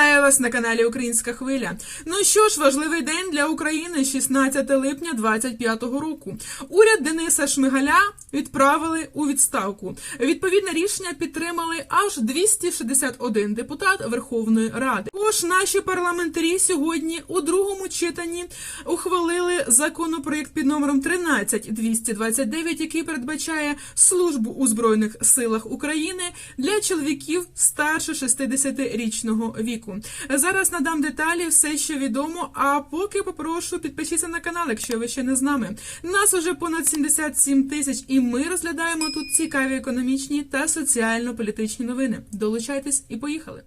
Вітаю вас на каналі Українська Хвиля. Ну що ж, важливий день для України, 16 липня 2025 року. Уряд Дениса Шмигаля відправили у відставку. Відповідне рішення підтримали аж 261 депутат Верховної Ради. Також наші парламентарі сьогодні у другому читанні ухвалили законопроект під номером 13229, який передбачає службу у збройних силах України для чоловіків старше 60-річного віку. Зараз надам деталі, все, що відомо. А поки попрошу підпишіться на канал, якщо ви ще не з нами. Нас уже понад 77 тисяч, і ми розглядаємо тут цікаві економічні та соціально-політичні новини. Долучайтесь і поїхали.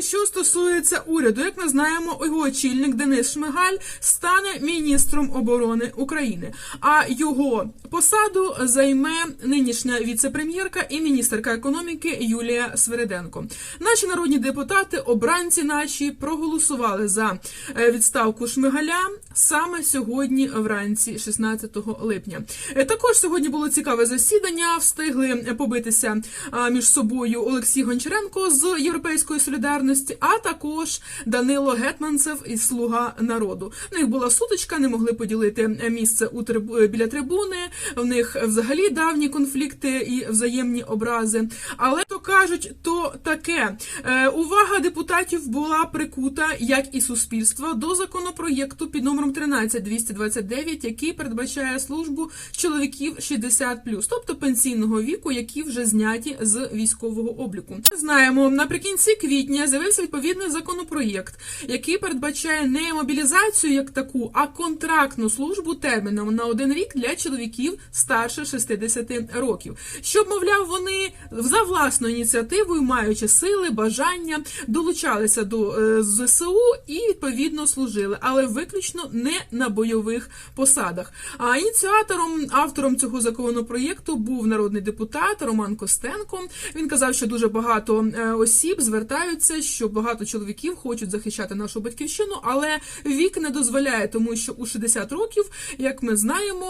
Що стосується уряду, як ми знаємо, його очільник Денис Шмигаль стане міністром оборони України, а його посаду займе нинішня віце-прем'єрка і міністерка економіки Юлія Свериденко. Наші народні депутати, обранці наші, проголосували за е, відставку Шмигаля саме сьогодні, вранці, 16 липня. Е, Також сьогодні було цікаве засідання. Встигли побитися між собою Олексій Гончаренко з Європейської солідарності, а також Данило Гетманцев із Слуга народу. В них була сутичка, не могли поділити місце у трибу- біля трибуни. В них взагалі давні конфлікти і взаємні образи. Але то кажуть, то таке Е, увага депутатів була прикута, як і суспільства, до законопроєкту під номером 13229, який передбачає службу чоловіків 60+, тобто пенсійного віку, які вже зняті з військового обліку. Знаємо, наприкінці квітня з'явився відповідний законопроєкт, який передбачає не мобілізацію як таку, а контрактну службу терміном на один рік для чоловіків старше 60 років, щоб, мовляв, вони за власною ініціативою, маючи сили, бажання, долучалися до е, ЗСУ і відповідно служили, але виключно не на бойових посадах. А ініціатором, автором цього законопроєкту був народний депутат Роман Костенко. Він казав, що дуже багато е, осіб звертаються, що багато чоловіків хочуть захищати нашу батьківщину, але вік не дозволяє, тому що у 60 років, як ми знаємо,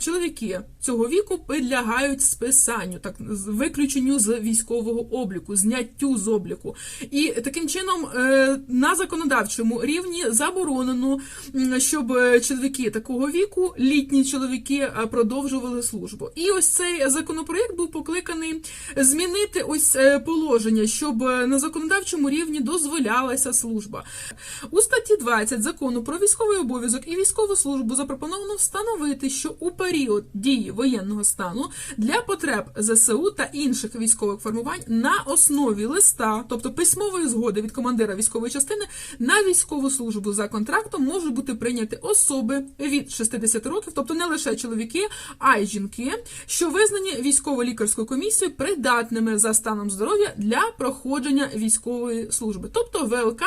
чоловіки цього віку підлягають списанню, так виключенню з військового обліку, зняттю з обліку. І таким чином е, на законодавчому рівні заборонено, щоб чоловіки такого віку, літні чоловіки, продовжували службу. І ось цей законопроект був покликаний змінити ось е, положення, щоб е, на законодавчому рівні дозволялася служба. У статті 20 закону про військовий обов'язок і військову службу запропоновано встановити, що у період дії воєнного стану для потреб ЗСУ та інших військових формувань на основі листа, тобто письмової згоди від командира військової частини на військову службу за контрактом можуть бути прийняті особи від 60 років, тобто не лише чоловіки, а й жінки, що визнані військово-лікарською комісією придатними за станом здоров'я для проходження військової служби. Тобто ВЛК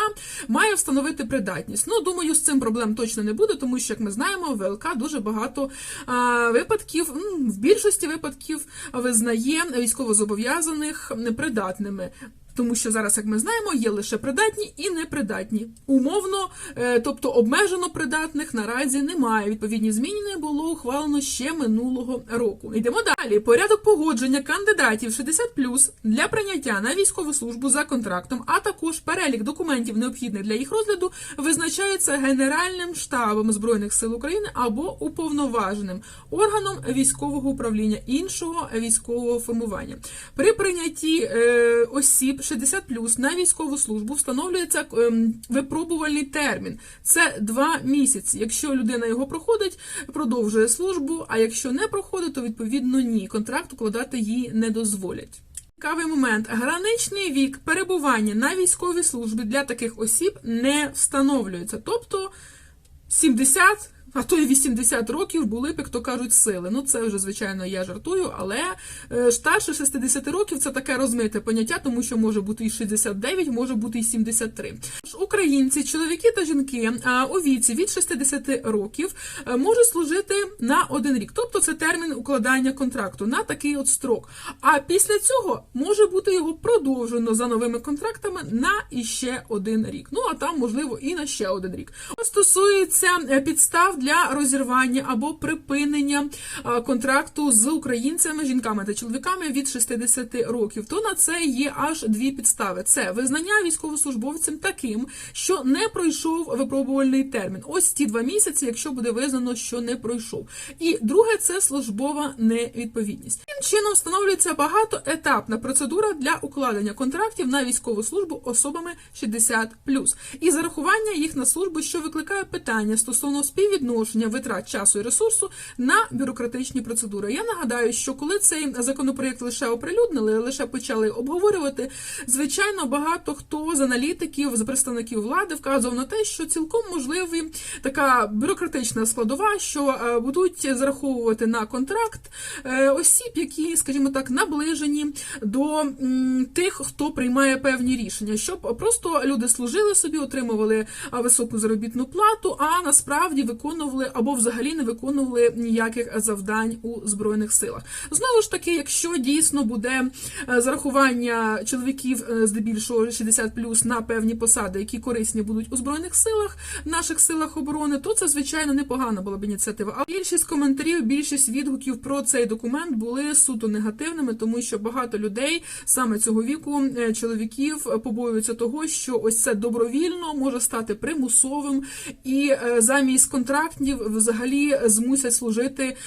має встановити придатність. Ну, думаю, з цим проблем точно не буде, тому що, як ми знаємо, ВЛК дуже багато а, випадків, в більшості випадків визнає військовозобов'язаних придатними. Тому що зараз, як ми знаємо, є лише придатні і непридатні. Умовно, е, тобто обмежено придатних наразі немає. Відповідні зміни було ухвалено ще минулого року. Йдемо далі. Порядок погодження кандидатів 60+, для прийняття на військову службу за контрактом, а також перелік документів, необхідних для їх розгляду, визначається Генеральним штабом збройних сил України або уповноваженим органом військового управління іншого військового формування. При прийнятті е, осіб 60+, на військову службу встановлюється ем, випробувальний термін. Це два місяці. Якщо людина його проходить, продовжує службу. А якщо не проходить, то відповідно ні. Контракт укладати їй не дозволять. Цікавий момент. Граничний вік перебування на військовій службі для таких осіб не встановлюється. Тобто 70, а то й 80 років були як то кажуть, сили. Ну, це вже, звичайно, я жартую, але е, старше 60 років це таке розмите поняття, тому що може бути і 69, може бути і 73. Тож Українці, чоловіки та жінки у віці від 60 років е, можуть служити на один рік. Тобто це термін укладання контракту на такий от строк. А після цього може бути його продовжено за новими контрактами на іще один рік. Ну а там, можливо, і на ще один рік. Стосується е, підстав для розірвання або припинення контракту з українцями, жінками та чоловіками від 60 років, то на це є аж дві підстави: це визнання військовослужбовцем таким, що не пройшов випробувальний термін. Ось ті два місяці, якщо буде визнано, що не пройшов. І друге це службова невідповідність. Таким чином встановлюється багатоетапна процедура для укладення контрактів на військову службу особами 60+, і зарахування їх на службу, що викликає питання стосовно співвідношення витрат часу і ресурсу на бюрократичні процедури. Я нагадаю, що коли цей законопроєкт лише оприлюднили, лише почали обговорювати, звичайно, багато хто з аналітиків, з представників влади вказував на те, що цілком можливі така бюрократична складова, що е, будуть зараховувати на контракт е, осіб, які, скажімо так, наближені до м, тих, хто приймає певні рішення, щоб просто люди служили собі, отримували високу заробітну плату, а насправді виконували або взагалі не виконували ніяких завдань у збройних силах. Знову ж таки, якщо дійсно буде е, зарахування чоловіків е, здебільшого 60+, на певні посади, які корисні будуть у збройних силах, наших силах оборони, то це звичайно непогана була б ініціатива. А більшість коментарів, більшість відгуків про цей документ були суто негативними, тому що багато людей саме цього віку е, чоловіків е, побоюються того, що ось це добровільно може стати примусовим, і е, замість контрактів взагалі змусять служити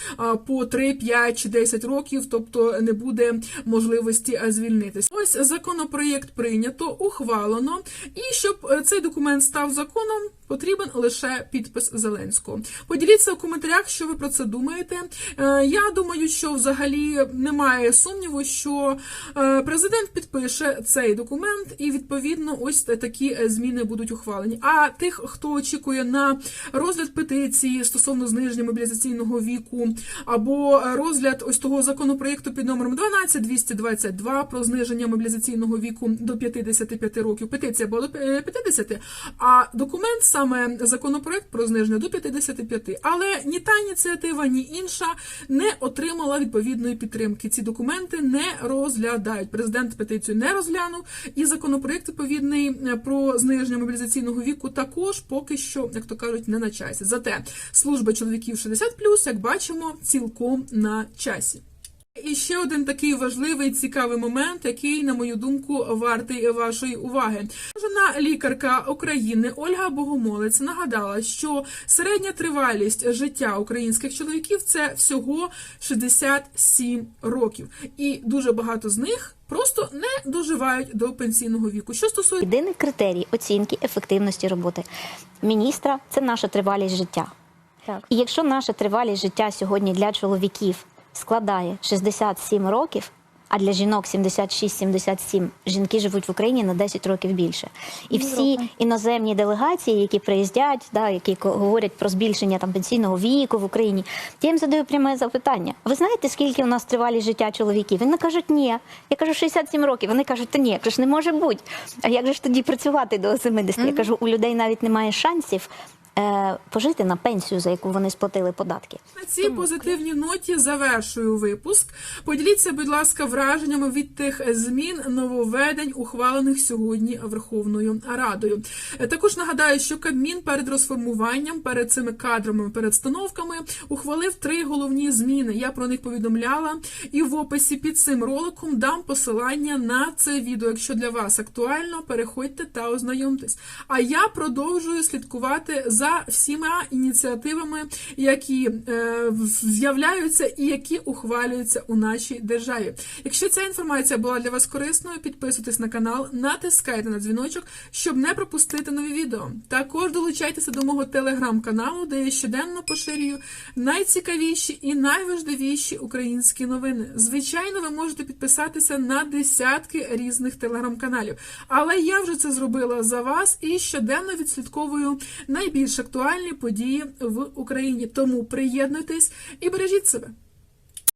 по 3, 5 чи 10 років, тобто не буде можливості звільнитися. звільнитись. Ось законопроєкт прийнято, ухвалено, і щоб е, цей документ став законом. Потрібен лише підпис Зеленського. Поділіться в коментарях, що ви про це думаєте. Е, Я думаю, що взагалі немає сумніву, що е, президент підпише цей документ, і відповідно ось такі е, зміни будуть ухвалені. А тих, хто очікує на розгляд петиції стосовно зниження мобілізаційного віку, або розгляд ось того законопроєкту під номером 12222 про зниження мобілізаційного віку до 55 років. Петиція була до е, 50, а документ саме законопроект про зниження до 55. Але ні та ініціатива, ні інша не отримала відповідної підтримки. Ці документи не розглядають. Президент петицію не розглянув, і законопроект відповідний е, про зниження мобілізаційного віку також поки що, як то кажуть, не на часі. Зате служба чоловіків 60+, як бачимо, цілком на часі. І ще один такий важливий цікавий момент, який, на мою думку, вартий вашої уваги. Жена лікарка України Ольга Богомолець нагадала, що середня тривалість життя українських чоловіків це всього 67 років, і дуже багато з них просто не доживають до пенсійного віку. Що стосується Єдиний критерій оцінки ефективності роботи міністра це наша тривалість життя. Так. І якщо наша тривалість життя сьогодні для чоловіків складає 67 років, а для жінок 76-77, жінки живуть в Україні на 10 років більше. І всі іноземні делегації, які приїздять, да, які говорять про збільшення там пенсійного віку в Україні, я їм задаю пряме запитання. Ви знаєте, скільки у нас тривалість життя чоловіків? Вони кажуть, ні. Я кажу 67 років. Вони кажуть, та ні, я кажу, не може бути. А як же ж тоді працювати до 70? Я кажу, у людей навіть немає шансів. Е, Пожити на пенсію, за яку вони сплатили податки. На цій позитивній ноті завершую випуск. Поділіться, будь ласка, враженнями від тих змін нововведень, ухвалених сьогодні Верховною Радою. Е, Також нагадаю, що Кабмін перед розформуванням, перед цими кадровими передстановками ухвалив три головні зміни. Я про них повідомляла. І в описі під цим роликом дам посилання на це відео. Якщо для вас актуально, переходьте та ознайомтесь. А я продовжую слідкувати за всіма ініціативами, які е, з'являються і які ухвалюються у нашій державі. Якщо ця інформація була для вас корисною, підписуйтесь на канал, натискайте на дзвіночок, щоб не пропустити нові відео. Також долучайтеся до мого телеграм-каналу, де я щоденно поширюю найцікавіші і найважливіші українські новини. Звичайно, ви можете підписатися на десятки різних телеграм-каналів, але я вже це зробила за вас і щоденно відслідковую найбільш актуальні події в Україні. Тому приєднуйтесь і бережіть себе.